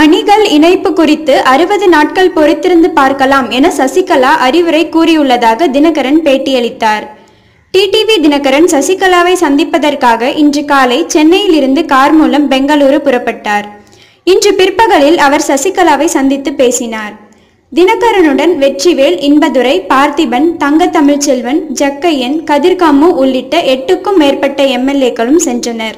அணிகள் இணைப்பு குறித்து அறுபது நாட்கள் பொறுத்திருந்து பார்க்கலாம் என சசிகலா அறிவுரை கூறியுள்ளதாக தினகரன் பேட்டியளித்தார். டிடிவி தினகரன் சசிகலாவை சந்திப்பதற்காக இன்று காலை சென்னையில் இருந்து கார் மூலம் பெங்களூரு புறப்பட்டார். இன்று பிற்பகலில் அவர் சசிகலாவை சந்தித்து பேசினார். தினகரனுடன் வெற்றிவேல் இன்பதுரை பார்த்திபன் தங்க தமிழ்ச்செல்வன் ஜக்கையன் கதிர்காமு உள்ளிட்ட எட்டுக்கும் மேற்பட்ட எம்எல்ஏக்களும் சென்றனர்.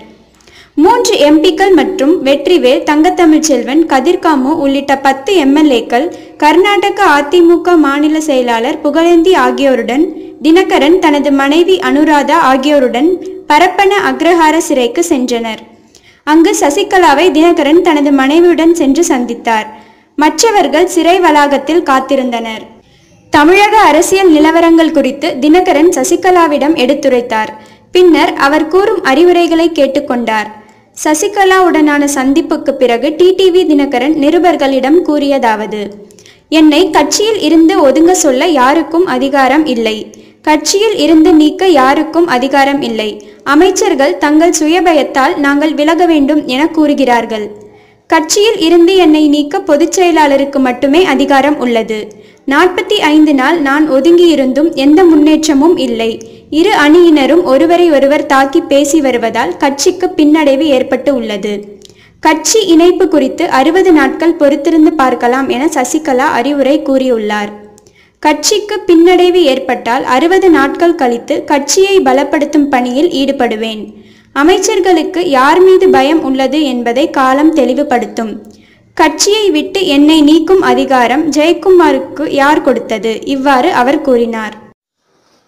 மூன்று எம்பிக்கள் மற்றும் வெற்றிவேல் தங்கத்தமிழ்ச்செல்வன் கதிர்காமு உள்ளிட்ட பத்து எம்எல்ஏக்கள் கர்நாடக அதிமுக மாநில செயலாளர் புகழேந்தி ஆகியோருடன் தினகரன் தனது மனைவி அனுராதா ஆகியோருடன் பரப்பன அக்ரஹார சிறைக்கு சென்றனர். அங்கு சசிகலாவை தினகரன் தனது மனைவியுடன் சென்று சந்தித்தார். மற்றவர்கள் சிறை வளாகத்தில் காத்திருந்தனர். தமிழக அரசியல் நிலவரங்கள் குறித்து தினகரன் சசிகலாவிடம் எடுத்துரைத்தார். பின்னர் அவர் கூறும் அறிவுரைகளை கேட்டுக்கொண்டார். சசிகலாவுடனான சந்திப்புக்கு பிறகு டிடிவி தினகரன் நிருபர்களிடம் கூறியதாவது என்னை கட்சியில் இருந்து ஒதுங்க சொல்ல யாருக்கும் அதிகாரம் இல்லை. கட்சியில் இருந்து நீக்க யாருக்கும் அதிகாரம் இல்லை. அமைச்சர்கள் தங்கள் சுயபயத்தால் நாங்கள் விலக வேண்டும் என கூறுகிறார்கள். கட்சியில் இருந்து என்னை நீக்க பொதுச் செயலாளருக்கு மட்டுமே அதிகாரம் உள்ளது. நாற்பத்தி ஐந்து நாள் நான் ஒதுங்கியிருந்தும் எந்த முன்னேற்றமும் இல்லை. இரு அணியினரும் ஒருவரை ஒருவர் தாக்கி பேசி வருவதால் கட்சிக்கு பின்னடைவு ஏற்பட்டு உள்ளது. கட்சி இணைப்பு குறித்து அறுபது நாட்கள் பொறுத்திருந்து பார்க்கலாம் என சசிகலா அறிவுரை கூறியுள்ளார். கட்சிக்கு பின்னடைவு ஏற்பட்டால் அறுபது நாட்கள் கழித்து கட்சியை பலப்படுத்தும் பணியில் ஈடுபடுவேன். அமைச்சர்களுக்கு யார் மீது பயம் உள்ளது என்பதை காலம் தெளிவுபடுத்தும். கட்சியை விட்டு என்னை நீக்கும் அதிகாரம் ஜெயக்குமாருக்கு யார் கொடுத்தது? இவ்வாறு அவர் கூறினார்.